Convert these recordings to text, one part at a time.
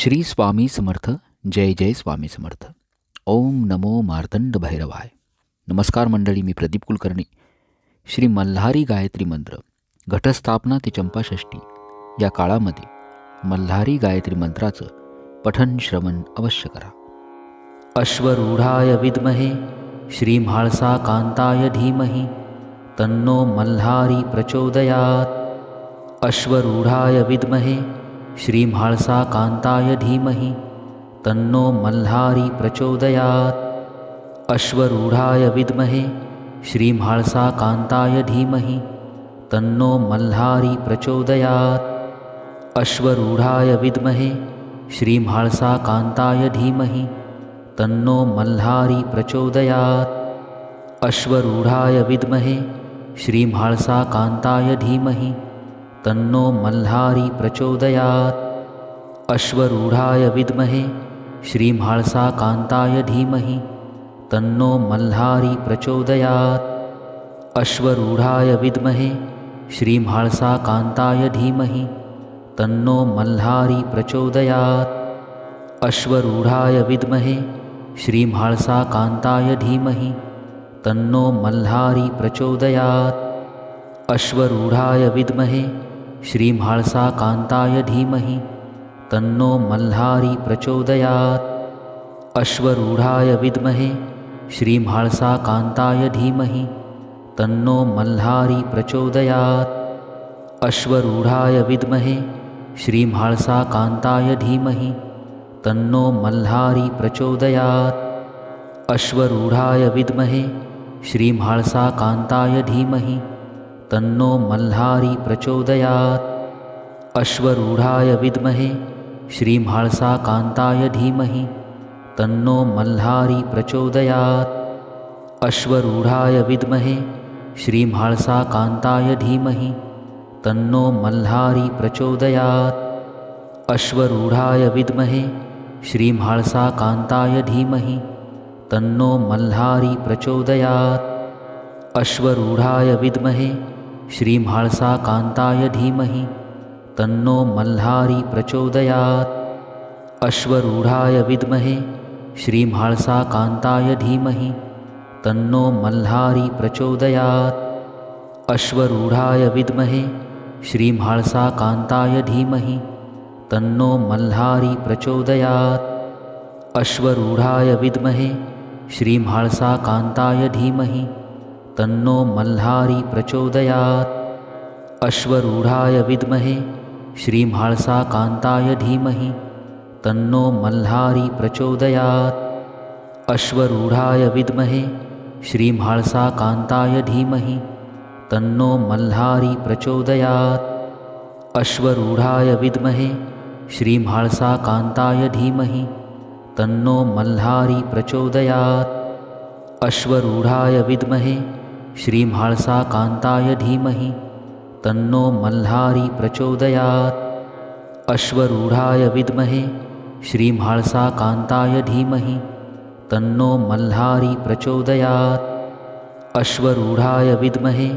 श्री स्वामी समर्थ जय जय स्वामी समर्थ. ओम नमो मार्तंड भैरवाय. नमस्कार मंडळी मी प्रदीप कुलकर्णी. श्री मल्हारी गायत्री मंत्र घटस्थापना ते चंपाषष्टी या काळामध्ये मल्हारी गायत्री मंत्राचं पठन श्रवण अवश्य करा. अश्वरूढाय विद्महे श्री म्हाळसा कांताय धीमही तन्नो मल्हारी प्रचोदयात. अश्वरूढाय विद्महे श्री म्हाळसा कांताय धीमहि तन्नो मल्हारी प्रचोदयात। अश्वरूढाय विद्महे श्री म्हाळसा कांताय धीमहि तन्नो मल्हारी प्रचोदयात। अश्वरूढाय विद्महे श्री म्हाळसा कांताय धीमहि तन्नो मल्हारी प्रचोदयात। अश्वरूढाय विद्महे श्री म्हाळसा कांताय धीमहि तन्नो मल्हारी प्रचोदयात। अश्वरूढाय विद्महे श्री म्हाळसा कांताय धीमहि तन्नो मल्हारी प्रचोदयात। अश्वरूढाय विद्महे श्री म्हाळसा कांताय धीमहि तन्नो मल्हारी प्रचोदयात। अश्वरूढाय विद्महे श्री म्हाळसा कांताय धीमहि तन्नो मल्हारी प्रचोदयात। अश्वरूढाय विद्महे श्री म्हाळसा कांताय धीमहि तन्नो मल्हारी प्रचोदयात। अश्वरूढाय विद्महे श्री म्हाळसा कांताय धीमहि तन्नो मल्हारी प्रचोदयात। अश्वरूढाय विद्महे श्री म्हाळसा कांताय धीमहि तन्नो मल्हारी प्रचोदयात। अश्वरूढाय विद्महे श्री म्हाळसा कांताय धीमहि तन्नो मल्हारी प्रचोदयात। अश्वरूढाय विद्महे श्री म्हाळसा कांताय धीमहि तन्नो मल्हारी प्रचोदयात। अश्वरूढाय विद्महे श्री म्हाळसा कांताय धीमहि तन्नो मल्हारी प्रचोदयात। अश्वरूढाय विद्महे श्री म्हाळसा कांताय धीमहि तन्नो मल्हारी प्रचोदयात। अश्वरूढाय विद्महे श्री म्हाळसा कांताय धीमहि तन्नो मल्हारी प्रचोदयात। अश्वरूढाय विद्महे श्री म्हाळसा कांताय धीमहि तन्नो मल्हारी प्रचोदयात। अश्वरूढाय विद्महे श्री म्हाळसा कांताय धीमहि तन्नो मल्हारी प्रचोदयात। अश्वरूढाय विद्महे श्री म्हाळसा कांताय धीमहि तन्नो मल्हारी प्रचोदयात। अश्वरूढाय विद्महे श्री म्हाळसा कांताय धीमहि तन्नो मल्हारी प्रचोदयात। अश्वरूढाय विद्महे श्री म्हाळसा कांताय धीमहि तन्नो मल्हारी प्रचोदयात। अश्वरूढाय विद्महे श्री म्हाळसा कांताय धीमहि तन्नो मल्हारी प्रचोदयात। अश्वरूढाय विद्महे श्री म्हाळसा कांताय धीमहि तन्नो मल्हारी प्रचोदयात। अश्वरूढाय विद्महे श्री म्हाळसा कांताय धीमहि तन्नो मल्हारी प्रचोदयात। अश्वरूढाय विद्महे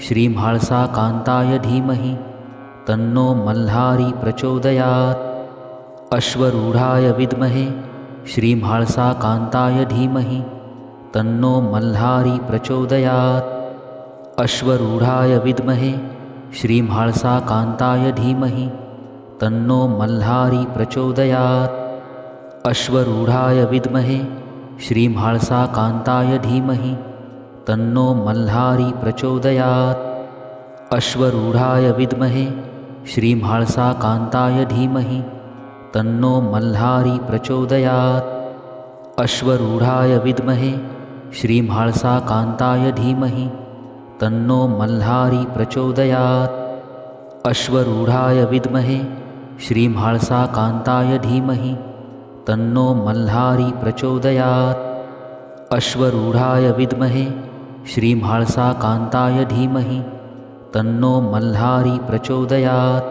श्री म्हाळसा कांताय धीमहि तन्नो मल्हारी प्रचोदयात। अश्वरूढाय विद्महे श्री म्हाळसा कांताय धीमहि तन्नो मल्हारी प्रचोदयात। अश्वरूढाय विद्महे श्री म्हाळसा कांताय धीमहि तन्नो मल्हारी प्रचोदयात। अश्वरूढाय विद्महे श्री म्हाळसा कांताय धीमहि तन्नो मल्हारी प्रचोदयात। अश्वरूढाय विद्महे श्री म्हाळसा कांताय धीमहि तन्नो मल्हारी प्रचोदयात। अश्वरूढाय विद्महे श्री म्हाळसा कांताय धीमहि तन्नो मल्हारी प्रचोदयात। अश्वरूढाय विद्महे श्री म्हाळसा कांताय धीमहि तन्नो मल्हारी प्रचोदयात। अश्वरूढाय विद्महे श्री म्हाळसा कांताय धीमहि तन्नो मल्हारी प्रचोदयात।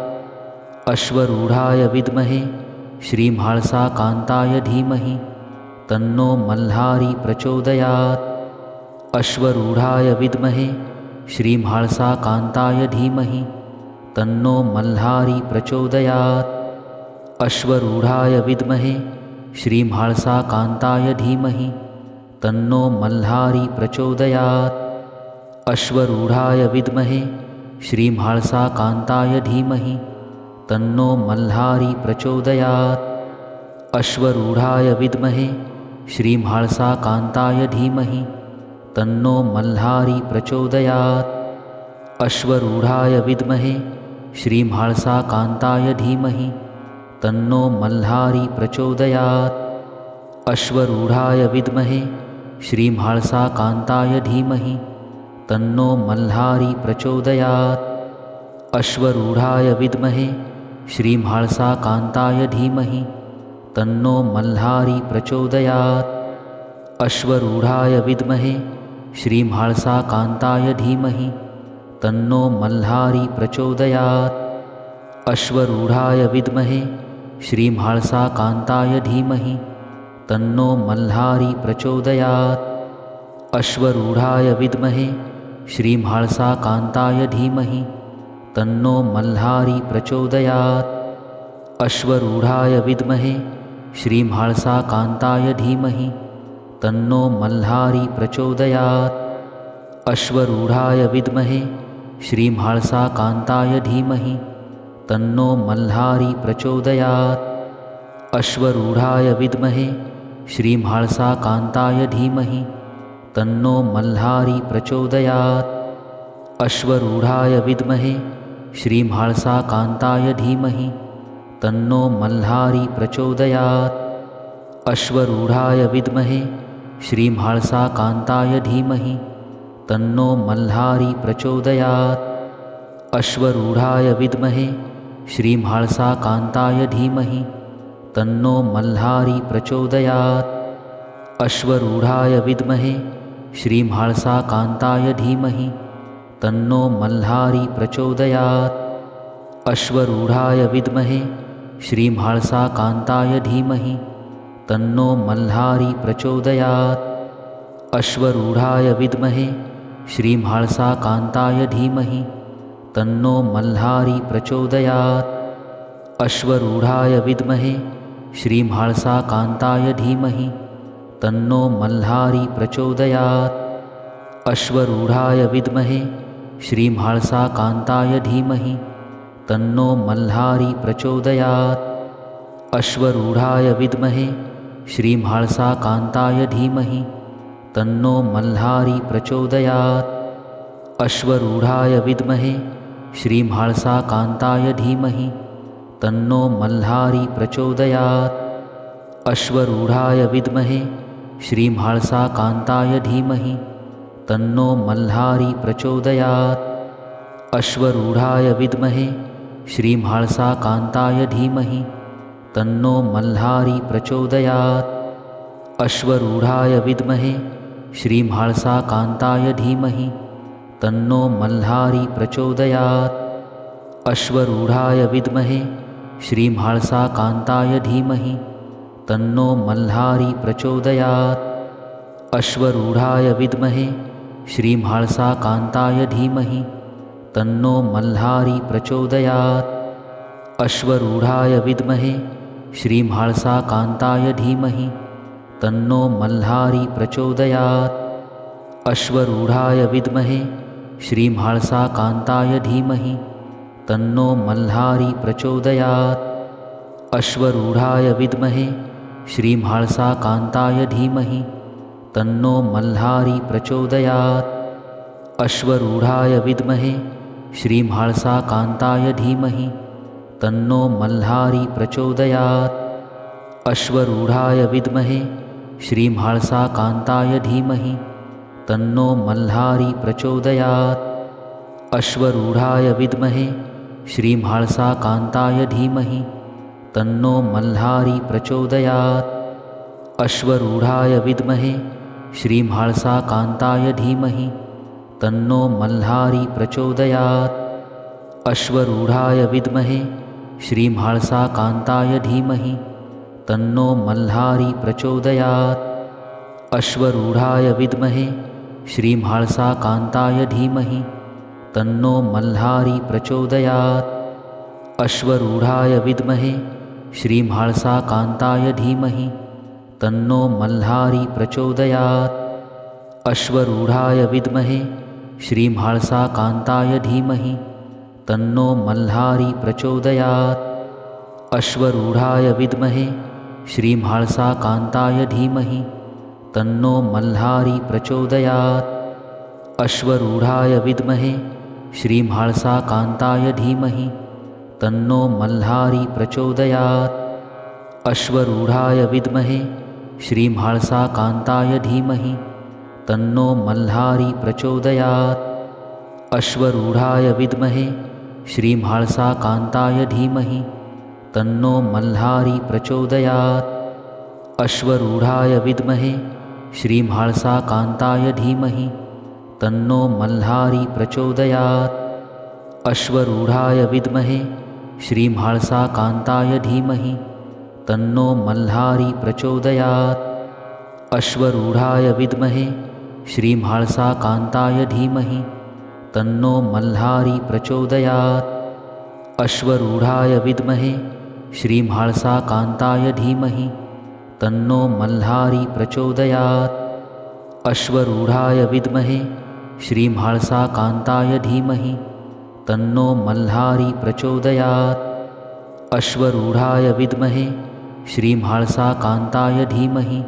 अश्वरूढाय विद्महे श्री म्हाळसा कांताय धीमहि तन्नो मल्हारी प्रचोदयात। अश्वरूढाय विद्महे श्री म्हाळसा कांताय धीमहि तन्नो मल्हारी प्रचोदयात। अश्वरूढाय विद्महे श्रीम्हाळसाकान्ताय धीमहि तन्नो मल्हारी प्रचोदयात्। अश्वरूढाय विद्महे श्रीम्हाळसाकान्ताय धीमहि तन्नो मल्हारी प्रचोदयात्। अश्वरूढाय विद्महे श्रीम्हाळसाकान्ताय धीमहि तन्नो मल्हारी प्रचोदयात्। अश्वरूढाय विद्महे श्रीम्हाळसाकान्ताय धीमहि तन्नो मल्हारी प्रचोदयात्। अश्वरूढाय विद्महे श्रीम्हाळसाकान्ताय धीमहि तन्नो मल्हारी प्रचोदयात्। अश्वरूढाय विद्महे श्रीम्हाळसाकान्ताय धीमहि तन्नो मल्हारी प्रचोदयात्। अश्वरूढाय विद्महे श्रीम्हाळसाकान्ताय धीमहि तन्नो मल्हारी प्रचोदयात्। अश्वरूढाय विद्महे श्रीम्हाळसाकान्ताय धीमहि तन्नो मल्हारी प्रचोदयात्। अश्वरूढाय विद्महे श्रीम्हाळसाकान्ताय धीमहि तन्नो मल्हारी प्रचोदयात्। अश्वरूढाय विद्महे श्रीम्हाळसाकान्ताय धीमहि तन्नो मल्हारी प्रचोदयात्। अश्वरूढाय विद्महे श्रीम्हाळसाकान्ताय धीमहि तन्नो मल्हारी प्रचोदयात्। अश्वरूढाय विद्महे श्रीम्हाळसाकान्ताय धीमहि तन्नो मल्हारी प्रचोदयात्। अश्वरूढाय विद्महे श्रीम्हाळसाकान्ताय धीमहि तन्नो मल्हारी प्रचोदयात्। अश्वरूढाय विद्महे श्रीम्हाळसाकान्ताय धीमहि तन्नो मल्हारी प्रचोदयात्। अश्वरूढाय विद्महे श्रीम्हाळसाकान्ताय धीमहि तन्नो मल्हारी प्रचोदयात्। अश्वरूढाय विद्महे श्रीम्हाळसाकान्ताय धीमहि तन्नो मल्हारी प्रचोदयात्। अश्वरूढाय विद्महे श्रीम्हाळसाकान्ताय धीमहि तन्नो मल्हारी प्रचोदयात्। अश्वरूढाय विद्महे श्रीम्हाळसाकान्ताय धीमहि तन्नो मल्हारी प्रचोदयात्। अश्वरूढाय विद्महे श्रीम्हाळसाकान्ताय धीमहि तन्नो मल्हारी प्रचोदयात्। अश्वरूढाय विद्महे श्रीम्हाळसाकान्ताय धीमहि तन्नो मल्हारी प्रचोदयात्। अश्वरूढाय विद्महे श्रीम्हाळसाकान्ताय धीमहि तन्नो मल्हारी प्रचोदयात्। अश्वरूढाय विद्महे श्रीम्हाळसाकान्ताय धीमहि तन्नो मल्हारी प्रचोदयात्। अश्वरूढाय विद्महे श्रीम्हाळसाकान्ताय धीमहि तन्नो मल्हारी प्रचोदयात्। अश्वरूढाय विद्महे श्रीम्हाळसाकान्ताय धीमहि तन्नो मल्हारी प्रचोदयात्। अश्वरूढाय विद्महे श्रीम्हाळसाकान्ताय धीमहि तन्नो मल्हारी प्रचोदयात्। अश्वरूढाय विद्महे श्रीम्हाळसाकान्ताय धीमहि तन्नो मल्हारी प्रचोदयात्। अश्वरूढाय विद्महे श्रीम्हाळसाकान्ताय धीमहि तन्नो मल्हारी प्रचोदयात्। अश्वरूढाय विद्महे श्रीम्हाळसाकान्ताय धीमहि तन्नो मल्हारी प्रचोदयात्। अश्वरूढाय विद्महे श्रीम्हाळसाकान्ताय धीमहि तन्नो मल्हारी प्रचोदयात्। अश्वरूढाय विद्महे श्रीम्हाळसाकान्ताय धीमहि तन्नो मल्हारी प्रचोदयात्। अश्वरूढाय विद्महे श्रीम्हाळसाकान्ताय धीमहि तन्नो मल्हारी प्रचोदयात्। अश्वरूढाय विद्महे श्रीम्हाळसाकान्ताय धीमहि तन्नो मल्हारी प्रचोदयात्। अश्वरूढाय विद्महे श्रीम्हाळसाकान्ताय धीमहि तन्नो मल्हारी प्रचोदयात्। अश्वरूढाय विद्महे श्रीम्हाळसाकान्ताय धीमहि तन्नो मल्हारी प्रचोदयात्। अश्वरूढाय विद्महे श्रीम्हाळसाकान्ताय धीमहि तन्नो मल्हारी प्रचोदयात्। अश्वरूढाय विद्महे श्रीम्हाळसाकान्ताय धीमहि तन्नो मल्हारी प्रचोदयात्। अश्वरूढाय विद्महे श्रीम्हाळसाकान्ताय धीमहि तन्नो मल्हारी प्रचोदयात्। अश्वरूढाय विद्महे श्रीम्हाळसाकान्ताय धीमहि तन्नो मल्हारी प्रचोदयात्। अश्वरूढाय विद्महे श्रीम्हाळसाकान्ताय धीमहि तन्नो मल्हारी प्रचोदयात्। अश्वरूढाय विद्महे श्रीम्हाळसाकान्ताय धीमहि तन्नो मल्हारी प्रचोदयात्। अश्वरूढाय विद्महे श्रीम्हाळसाकान्ताय धीमहि तन्नो मल्हारी प्रचोदयात्। अश्वरूढाय विद्महे श्रीम्हाळसाकान्ताय धीमहि तन्नो मल्हारी प्रचोदयात्। अश्वरूढाय विद्महे श्रीम्हाळसाकान्ताय धीमहि तन्नो मल्हारी प्रचोदयात्। अश्वरूढाय विद्महे श्रीम्हाळसाकान्ताय धीमहि तन्नो मल्हारी प्रचोदयात्। अश्वरूढाय विद्महे श्रीम्हाळसाकान्ताय धीमहि तन्नो मल्हारी प्रचोदयात्। अश्वरूढाय विद्महे श्रीम्हाळसाकान्ताय धीमहि तन्नो मल्हारी प्रचोदयात्। अश्वरूढाय विद्महे श्रीम्हाळसाकान्ताय धीमहि तन्नो मल्हारी प्रचोदयात्। अश्वरूढाय विद्महे श्रीम्हाळसाकान्ताय धीमहि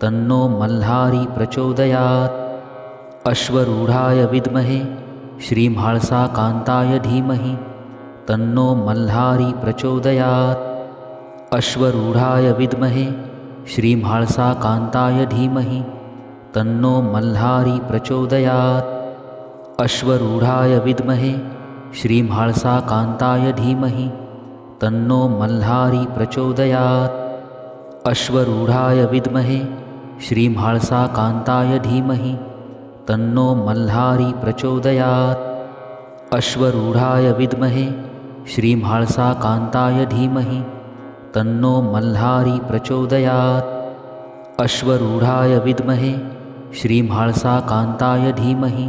तन्नो मल्हारी प्रचोदयात्। अश्वरूढाय विद्महे श्रीम्हाळसाकान्ताय धीमहि तन्नो मल्हारी प्रचोदयात्। अश्वरूढाय विद्महे श्रीम्हाळसाकान्ताय धीमहि तन्नो मल्हारी प्रचोदयात्। अश्वरूढाय विद्महे श्रीम्हाळसाकान्ताय धीमहि तन्नो मल्हारी प्रचोदयात्। अश्वरूढाय विद्महे श्रीम्हाळसाकान्ताय धीमहि तन्नो मल्हारी प्रचोदयात्। अश्वरूढाय विद्महे श्रीम्हाळसाकान्ताय धीमहि तन्नो मल्हारी प्रचोदयात्। अश्वरूढाय विद्महे श्रीम्हाळसाकान्ताय धीमहि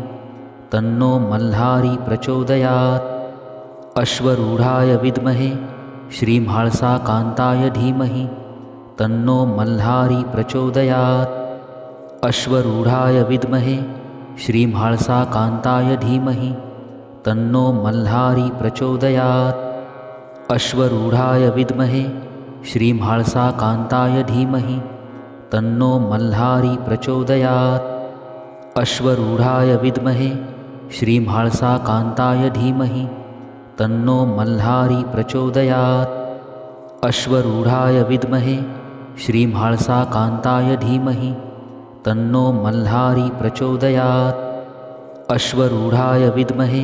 तन्नो मल्हारी प्रचोदयात्। अश्वरूढाय विद्महे श्रीम्हाळसाकान्ताय धीमहि तन्नो मल्हारी प्रचोदयात्। अश्वरूढाय विद्महे श्रीम्हाळसाकान्ताय धीमहि तन्नो मल्हारी प्रचोदयात्। अश्वरूढाय विद्महे श्रीम्हाळसाकान्ताय धीमहि तन्नो मल्हारी प्रचोदयात्। अश्वरूढाय विद्महे श्रीम्हाळसाकान्ताय धीमहि तन्नो मल्हारी प्रचोदयात्। अश्वरूढाय विद्महे श्रीम्हाळसाकान्ताय धीमहि तन्नो मल्हारी प्रचोदयात्। अश्वरूढाय विद्महे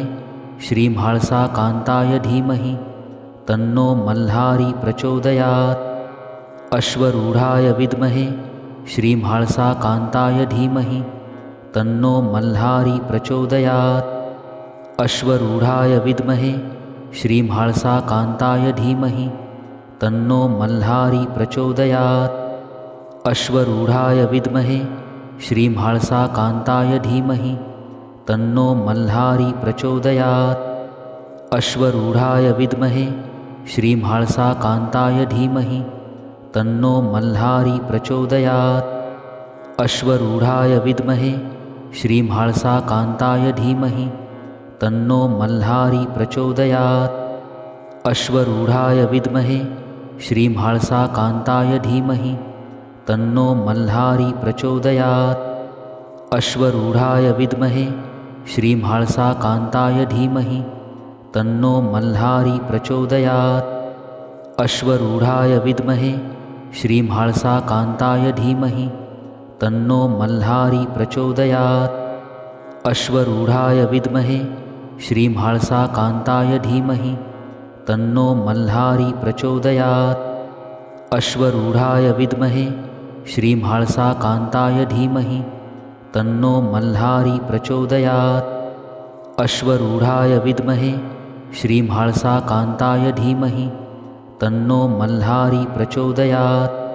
श्रीम्हाळसाकान्ताय धीमहि तन्नो मल्हारी प्रचोदयात्। अश्वरूढाय विद्महे श्रीम्हाळसाकान्ताय धीमहि तन्नो मल्हारी प्रचोदयात्। अश्वरूढाय विद्महे श्रीम्हाळसाकान्ताय धीमहि तन्नो मल्हारी प्रचोदयात्। अश्वरूढाय विद्महे श्रीम्हाळसाकान्ताय धीमहि तन्नो मल्हारी प्रचोदयात्। अश्वरूढाय विद्महे श्रीम्हाळसाकान्ताय धीमहि तन्नो मल्हारी प्रचोदयात्। अश्वरूढाय विद्महे श्रीम्हाळसाकान्ताय धीमहि तन्नो मल्हारी प्रचोदयात्। अश्वरूढाय विद्महे श्रीम्हाळसाकान्ताय धीमहि तन्नो मल्हारी प्रचोदयात्। अश्वरूढाय विद्महे श्रीम्हाळसाकान्ताय धीमहि तन्नो मल्हारी प्रचोदयात्। अश्वरूढाय विद्महे श्रीम्हाळसाकान्ताय धीमहि तन्नो मल्हारी प्रचोदयात्। अश्वरूढाय विद्महे श्रीम्हाळसाकान्ताय धीमहि तन्नो मल्हारी प्रचोदयात्। अश्वरूढाय विद्महे श्रीम्हाळसाकान्ताय धीमहि तन्नो मल्हारी प्रचोदयात्। अश्वरूढाय विद्महे श्रीम्हाळसाकान्ताय धीमहि तन्नो मल्हारी प्रचोदयात्